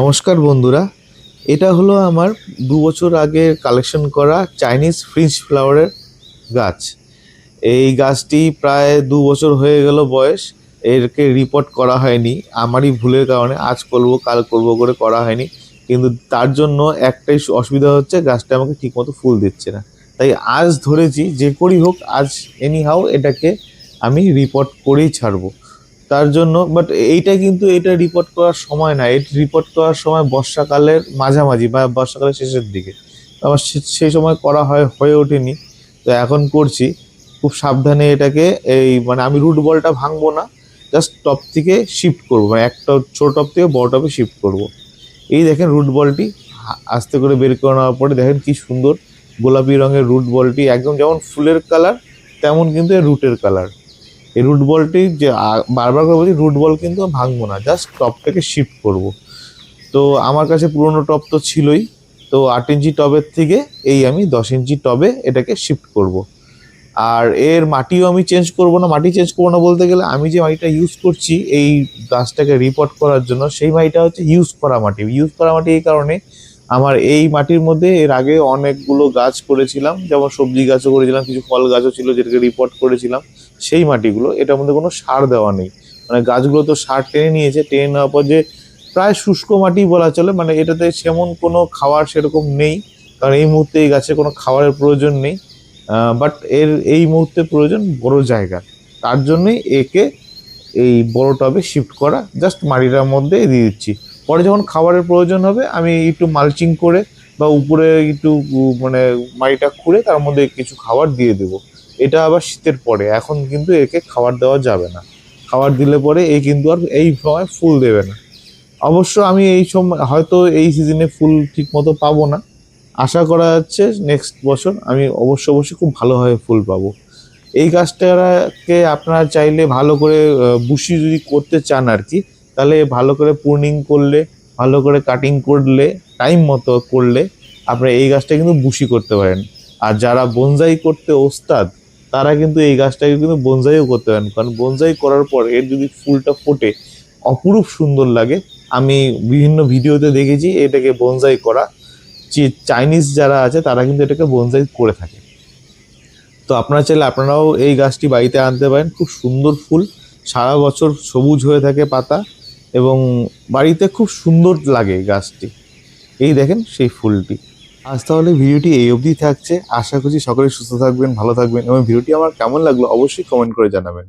নমস্কার বন্ধুরা, এটা হলো আমার দু বছর আগে কালেকশন করা চাইনিজ ফ্রিঞ্চ ফ্লাওয়ারের গাছ। এই গাছটি প্রায় দু বছর হয়ে গেল বয়স, এরকে রিপোর্ট করা হয়নি। আমারই ভুলের কারণে আজ করব, কাল করব করে করা হয়নি। কিন্তু তার জন্য একটাই অসুবিধা হচ্ছে, গাছটা আমাকে ঠিকমতো ফুল দিচ্ছে না। তাই আজ ধরেছি, যে করি হোক, আজ এনি হাউ এটাকে আমি রিপোর্ট করেই ছাড়বো। তার জন্য বাট এইটা কিন্তু এটা রিপোর্ট করার সময় না। এটা রিপোর্ট করার সময় বর্ষাকালের মাঝামাঝি বা বর্ষাকালের শেষের দিকে। আমার সেই সময় করা হয়, হয়ে ওঠেনি। তো এখন করছি। খুব সাবধানে এটাকে এই মানে আমি রুট বলটা ভাঙবো না। জাস্ট টপ থেকে শিফট করব। মানে একটা ছোট টপ থেকে বড় টপে শিফট করব। এই দেখেন রুট বলটি আস্তে করে বের করে নেওয়ার পরে দেখেন কি সুন্দর গোলাপি রঙের রুট বলটি একদম যেমন ফুলের কালার তেমন কিন্তু রুটের কালার এই রুট বলটি যে বারবার করে বলছি রুট বল কিন্তু ভাঙবো না জাস্ট টপটাকে শিফট করব। তো আমার কাছে পুরোনো টপ তো ছিলই, তো আট ইঞ্চি টবের থেকে এই আমি দশ ইঞ্চি টবে এটাকে শিফট করব। আর এর মাটিও আমি চেঞ্জ করব না, মাটি চেঞ্জ করব না বলতে গেলে আমি যে মাটিটা ইউজ করছি এই গাছটাকে রিপোর্ট করার জন্য, সেই মাটিটা হচ্ছে ইউজ করা মাটি। ইউজ করা মাটি এই কারণে আমার এই মাটির মধ্যে এর আগে অনেকগুলো গাছ করেছিলাম, যেমন সবজি গাছও করেছিলাম, কিছু ফল গাছও ছিল যেটাকে রিপোর্ট করেছিলাম, সেই মাটিগুলো, এটার মধ্যে কোনো সার দেওয়া নেই। মানে গাছগুলো তো সার টেনে নিয়েছে, টেনে নেওয়ার পর যে প্রায় শুষ্ক মাটি বলা চলে মানে এটাতে সেমন কোনো খাবার সেরকম নেই, কারণ এই মুহূর্তে এই গাছে কোনো খাবারের প্রয়োজন নেই বাট এর এই মুহূর্তে প্রয়োজন বড় জায়গা। তার জন্যই একে এই বড় টবে শিফট করা জাস্ট মাটিটার মধ্যে দিয়ে দিচ্ছি। পরে যখন খাবারের প্রয়োজন হবে, আমি একটু মালচিং করে বা উপরে একটু মানে মাটিটা খুঁড়ে তার মধ্যে কিছু খাবার দিয়ে দেবো। এটা আবার শীতের পরে, এখন কিন্তু একে খাবার দেওয়া যাবে না। খাবার দিলে পরে এ কিন্তু আর এই সময় ফুল দেবে না। অবশ্য আমি এই সময় হয়তো এই সিজনে ফুল ঠিক মতো পাবো না। আশা করা যাচ্ছে নেক্সট বছর আমি অবশ্য অবশ্যই খুব ভালোভাবে ফুল পাবো। এই গাছটাকে আপনারা চাইলে ভালো করে বুশি যদি করতে চান আর কি তাহলে ভালো করে পূর্ণিং করলে, ভালো করে কাটিং করলে টাইম মতো করলে আপনারা এই গাছটা কিন্তু বুশি করতে পারেন। আর যারা বনজাই করতে ওস্তাদ, তারা কিন্তু এই গাছটাকে কিন্তু বনজাইও করতে পারেন। কারণ বনজাই করার পর এর যদি ফুলটা ফোটে, অপরূপ সুন্দর লাগে। আমি বিভিন্ন ভিডিওতে দেখেছি এটাকে বনজাই করা। যে চাইনিজ যারা আছে, তারা কিন্তু এটাকে বনজাই করে থাকে। তো আপনারা চাইলে আপনারাও এই গাছটি বাড়িতে আনতে পারেন। খুব সুন্দর ফুল, সারা বছর সবুজ হয়ে থাকে পাতা। এবং বাড়িতে খুব সুন্দর লাগে গাছটি। এই দেখেন সেই ফুলটি। আজ তাহলে ভিডিওটি এই অবধি থাকছে। আশা করছি সকলে সুস্থ থাকবেন, ভালো থাকবেন এবং ভিডিওটি আমার কেমন লাগল অবশ্যই কমেন্ট করে জানাবেন।